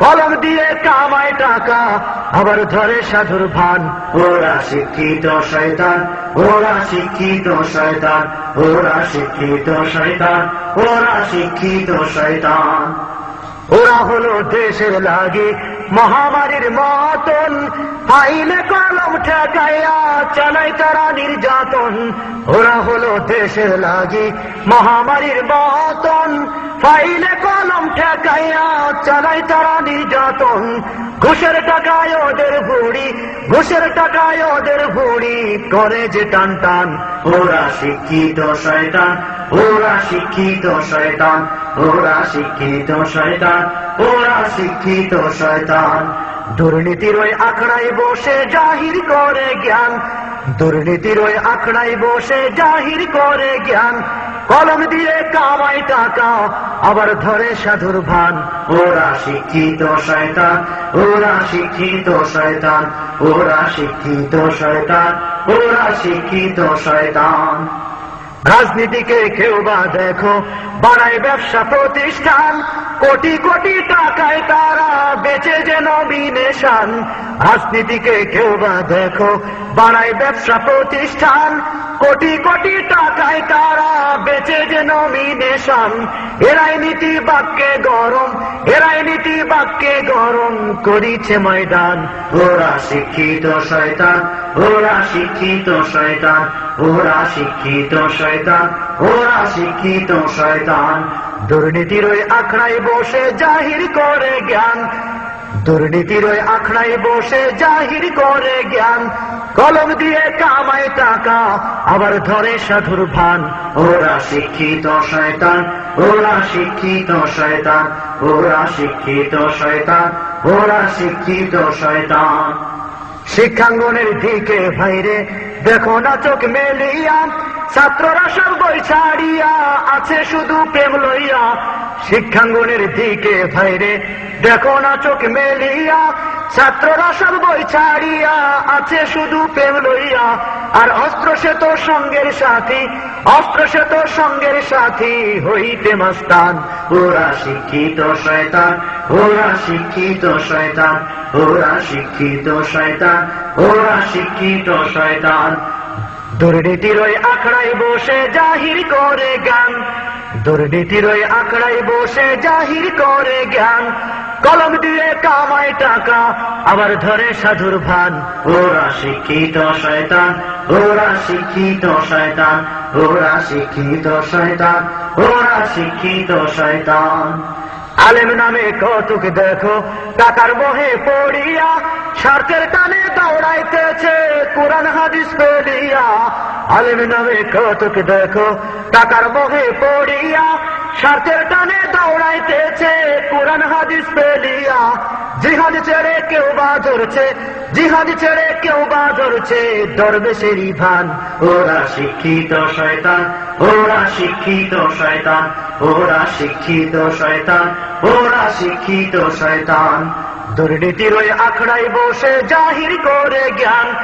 কলম দিয়ে কামায় টাকা, আবার ধরে সাধুর ভান। ওরা শিক্ষিত শয়তান, ওরা শিক্ষিত শয়তান, ওরা শিক্ষিত শয়তান, ওরা শিক্ষিত শয়তান। ওরা হলো দেশের লাগি, মহামারীর মতন। ফাইলে কলম ঠেকাইয়া চালাই তারা ওরা হলো দেশের লাগি। মহামারীর মতন ফাইলে কলম ঠেকাইয়া চালাই তারা নির্যাতন। ঘুষের টাকায় ওদের ভুড়ি, ঘুষের টাকায় ওদের ভুড়ি করে যে টান টান। ওরা শিক্ষিত শয়তান, ওরা শিক্ষিত শয়তান, ওরা শিক্ষিত শয়তান, ওরা শিক্ষিত শয়তান। দুর্নীতির ওই আখড়ায় বসে জাহির করে জ্ঞান। দুর্নীতির ওই আখড়াই বসে জাহির করে জ্ঞান। কলম দিয়ে কামাই টাকা, আবার ধরে সাধুর ভান। ওরা শিক্ষিত শয়তান, ওরা শিক্ষিত শয়তান, ওরা শিক্ষিত শয়তান, ওরা শিক্ষিত শয়তান। রাজনীতিকে কেউ বা দেখো বাড়ায় ব্যবসা প্রতিষ্ঠান, কোটি কোটি টাকায় তারা বেচে যে নমিনেশন। রাজনীতিকে কেউ বা দেখো বাড়ায় ব্যবসা প্রতিষ্ঠান কোটি কোটি টাকায় তারা বেচে যে নমিনেশন এরাই নীতি বাক্যে গরম, এরাই নীতি বাক্যে গরম করিছে ময়দান। ওরা শিক্ষিত শয়তান, ওরা শিক্ষিত শয়তান, ওরা শিক্ষিত শয়তান, ওরা শিক্ষিত শয়তান। দুর্নীতির ওই আখড়ায় বসে জাহির করে জ্ঞান। দুর্নীতির ওই আখড়ায় বসে জাহির করে জ্ঞান। কলম দিয়ে কামায় টাকা, আবার ধরে সাধুর ভান। ওরা শিক্ষিত শয়তান, ওরা শিক্ষিত শয়তান, ওরা শিক্ষিত শয়তান, ওরা শিক্ষিত শয়তান। শিক্ষাঙ্গনের দিকে ভাইরে, দেখো না চোখ মেলিয়া, ছাত্ররা সব বই ছাড়িয়া, আছে শুধু প্রেম লইয়া। শিক্ষাঙ্গনের দিকে ভাইরে, দেখো না চোখ মেলিয়া ছাত্ররা সব বই ছাড়িয়া আছে শুধু প্রেম লইয়া। আর অস্ত্র সে তো সঙ্গের সাথী অস্ত্র সে তো সঙ্গের সাথী হইতে মাস্তান। ওরা শিক্ষিত শয়তান, ওরা শিক্ষিত শয়তান, ওরা শিক্ষিত শয়তান, ওরা শিক্ষিত শয়তান। দুর্নীতির ওই আখড়ায় বসে জাহির করে গান দুর্নীতির ওই আখড়ায় বসে জাহির করে জ্ঞান কলম দিয়ে কামায় টাকা আবার ধরে সাধুর ভান। ওরা শিক্ষিত শয়তান ওরা শিক্ষিত শয়তান ওরা শিক্ষিত শয়তান ওরা শিক্ষিত শয়তান। আলেম নামে কৌতুক দেখো টাকার মোহে পড়িয়া স্বার্থের টানে দৌড়াইতেছে কোরআন হাদিস পেলিয়া আলেম নামে কৌতুক দেখো টাকার মোহে পড়িয়া স্বার্থের টানে দৌড়াইতেছে, কোরআন হাদিস পেলিয়া জিহাদ ছেড়ে কেউ বা ধরছে, জিহাদ ছেড়ে কেউ বা ধরছে। দরবেশেরই ভান, ওরা শিক্ষিত শয়তান, ওরা শিক্ষিত শয়তান, ওরা শিক্ষিত শয়তান, ওরা শিক্ষিত শয়তান। দুর্নীতির ওই আখড়ায় বসে জাহির করে জ্ঞান।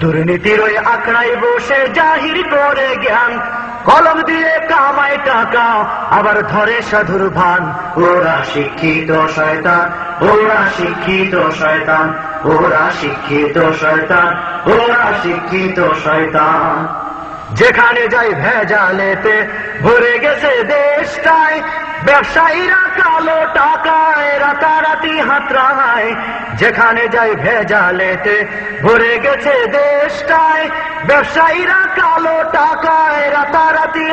দুর্নীতির ওই আখড়ায় বসে জাহির করে জ্ঞান। কলম দিয়ে কামায় টাকা, আবার ধরে সাধুর ভান। ওরা শিক্ষিত শয়তান, ওরা শিক্ষিত শয়তান, ওরা শিক্ষিত শয়তান, ওরা শিক্ষিত শয়তান। যেখানে যাই ভেজালেতে ভরে গেছে দেশটায়। ব্যবসায়ীরা কালো টাকায়, রাতারাতি হাতরায় যেখানে যাই ভেজালেতে ভরে গেছে দেশটায়। ব্যবসায়ীরা টাকায় রাতারাতি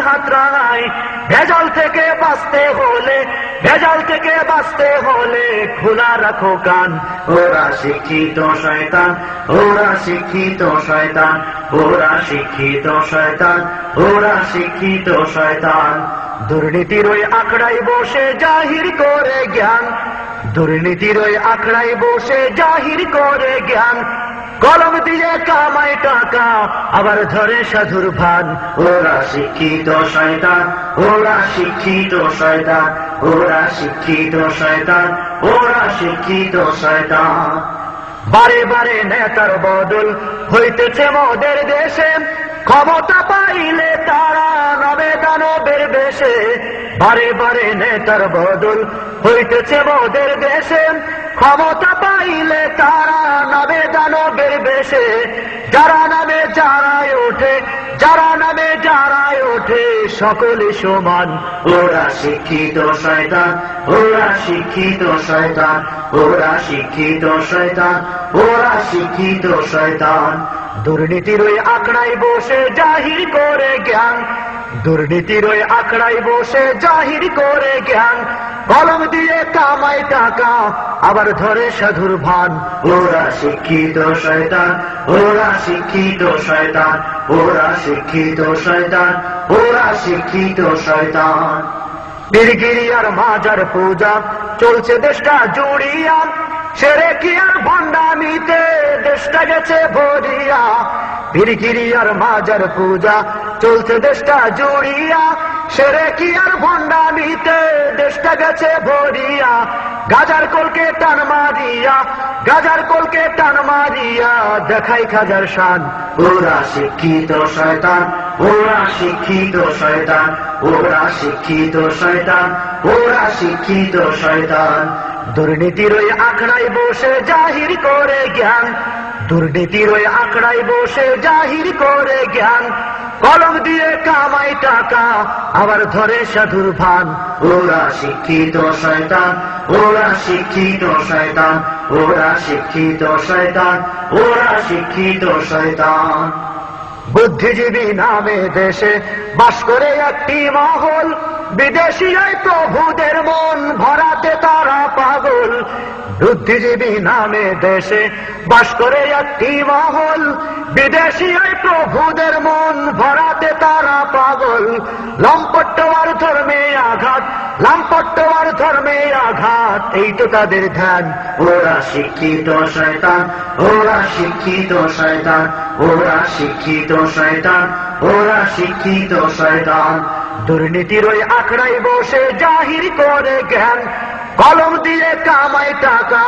ভেজাল থেকে বাঁচতে হলে, ভেজাল থেকে বাঁচতে হলে খোলা রাখো কান। ওরা শিক্ষিত শয়তান, ওরা শিক্ষিত শয়তান, ওরা শিক্ষিত শয়তান, ওরা শিক্ষিত শয়তান। দুর্নীতির ওই আখড়াই বসে জাহির করে জ্ঞান। দুর্নীতির ওই আখড়াই বসে জাহির করে জ্ঞান। কলম দিয়ে কামায় টাকা, আবার ধরে সাধুর ভান। ওরা শিক্ষিত শয়তান, ওরা শিক্ষিত শয়তান, ওরা শিক্ষিত শয়তান, ওরা শিক্ষিত শয়তান। বারে বারে নেতার বদল হইতেছে মোদের দেশে। ক্ষমতা পাইলে তারা নবে দানবের বেশে বারে বারে নেতার বদল হইতেছে মোদের দেশে। ক্ষমতা পাইলে তারা নবে দানবের বেশে। যারা নামে যারাই ওঠে, যারা নামে যারাই ওঠে, সকলে সমান। ওরা শিক্ষিত শয়তান, ওরা শিক্ষিত শয়তান, ওরা শিক্ষিত শয়তান, ওরা শিক্ষিত শয়তান। দুর্নীতির ওই আঁকড়াই বসে জাহির করে জ্ঞান। দুর্নীতির ওই আঁকড়াই বসে জাহির করে জ্ঞান। কলম দিয়ে কামায় টাকা, আবার ধরে সাধুর ভান। ওরা শিক্ষিত শয়তান, ওরা শিক্ষিত শয়তান, ওরা শিক্ষিত শয়তান, ওরা শিক্ষিত শয়তান। বীরগিরি আর মাজার পূজা, চলছে দেশটা জুড়িয়া। সেরে কি আর ভণ্ডামিতে? দেশটা গেছে ভরিয়া। বীরগিরি আর মাজার পূজা, চলছে দেশটা জুড়িয়া। সেরে কি আর ভণ্ডামিতে? দেশটা গেছে ভরিয়া। গাজার কলকে টান মারিয়া, গাজার কলকে টান মারিয়া। দেখাই খাজার শান, ওরা শিক্ষিত শয়তান, ওরা শিক্ষিত শয়তান, ওরা শিক্ষিত শয়তান, ওরা শিক্ষিত শয়তান। দুর্নীতির ওই আখড়াই বসে জাহির করে জ্ঞান। দুর্নীতির ওই আখড়াই বসে জাহির করে জ্ঞান। কলম দিয়ে কামাই টাকা, আবার ধরে সাধুর ভান। ওরা শিক্ষিত শয়তান, ওরা শিক্ষিত শয়তান, ওরা শিক্ষিত শয়তান, ওরা শিক্ষিত শয়তান। বুদ্ধিজীবী নামে দেশে বাস করে একটি মহল। বিদেশি এই প্রভুদের মন ভরাতে তারা পাগল। বুদ্ধিজীবী নামে দেশে বাস করে একটি মহল। বিদেশি এই প্রভুদের মন ভরাতে তারা পাগল। লম্পট্টবার ধর্মে আঘাত লম্পট্টবার ধর্মে আঘাত। এই তো তাদের ধ্যান। ওরা শিক্ষিত শয়তান, ওরা শিক্ষিত শয়তান, ওরা শিক্ষিত শয়তান, ওরা শিক্ষিত শয়তান। দুর্নীতির ওই আখড়াই বসে জাহির করে জ্ঞান। কলম দিয়ে কামায় টাকা,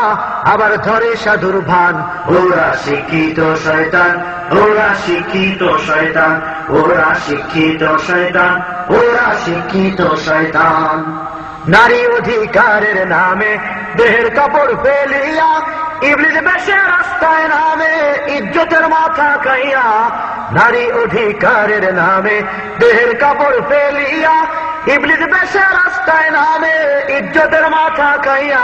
আবার ধরে সাধুর ভান। ওরা শিক্ষিত শয়তান, ওরা শিক্ষিত শয়তান, ওরা শিক্ষিত শয়তান, ওরা শিক্ষিত শয়তান। নারী অধিকারের নামে দেহের কাপড় ফেলিয়া ইবলিস বেশে রাস্তায় নামে ইজ্জতের মাথা খাইয়া নারী অধিকারের নামে দেহের কাপড় ফেলিয়া রাস্তায় নামে, ইজ্জতের মাথা খাইয়া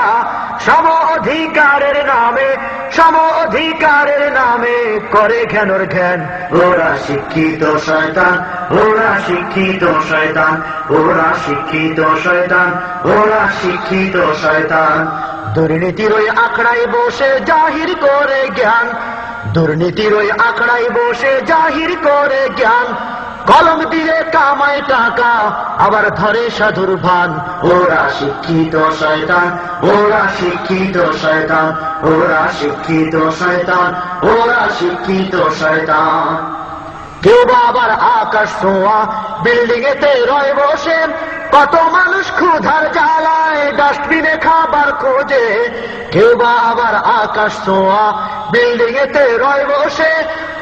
সম অধিকারের নামে, সম অধিকারের নামে করে জ্ঞানর জ্ঞান ওরা শিক্ষিত শয়তান, ওরা শিক্ষিত শয়তান, ওরা শিক্ষিত শয়তান, ওরা শিক্ষিত শয়তান। দুর্নীতির ওই আখড়াই বসে জাহির করে জ্ঞান। দুর্নীতির ওই আখড়াই বসে জাহির করে জ্ঞান। কলম দিয়ে কামায় টাকা, আবার ধরে সাধুর ভান। ওরা শিক্ষিত শয়তান, ওরা শিক্ষিত শয়তান, ওরা শিক্ষিত শয়তান, ওরা শিক্ষিত শয়তান। কেউ আবার আকাশ ছোঁয়া বিল্ডিং এতে রয় বসে কত মানুষ ক্ষুধার জ্বালায় ডাস্টবিনে খাবার খোঁজে। কেউ বা আবার আকাশ ছোঁয়া বিল্ডিং এতে রয় বসে।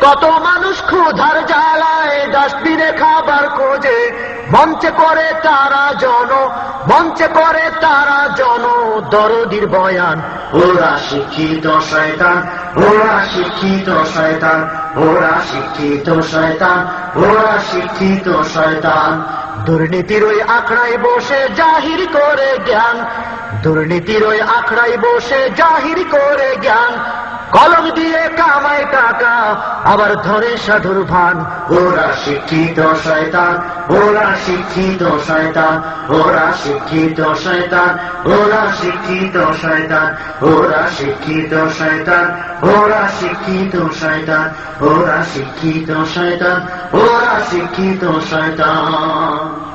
কত মানুষ ক্ষুধার জ্বালায় ডাস্টবিনে খাবার খোঁজে। মঞ্চে করে তারা জন, মঞ্চে করে তারা জন। দরদির বয়ান, ওরা শিক্ষিত শয়তান ওরা শিক্ষিত শয়তান, ওরা শিক্ষিত শয়তান, ওরা শিক্ষিত শয়তান। দুর্নীতির ওই আখড়ায় বসে জাহির করে জ্ঞান। দুর্নীতির ওই আখড়ায় বসে জাহির করে জ্ঞান। কলম দিয়ে কামায় টাকা, আবার ধরে সাধুর ভান। ওরা শিক্ষিত শয়তান, ওরা শিক্ষিত শয়তান, ওরা শিক্ষিত শয়তান, ওরা শিক্ষিত শয়তান, ওরা শিক্ষিত শয়তান, ওরা শিক্ষিত শয়তান, ওরা শিক্ষিত শয়তান, ওরা শিক্ষিত শয়তান।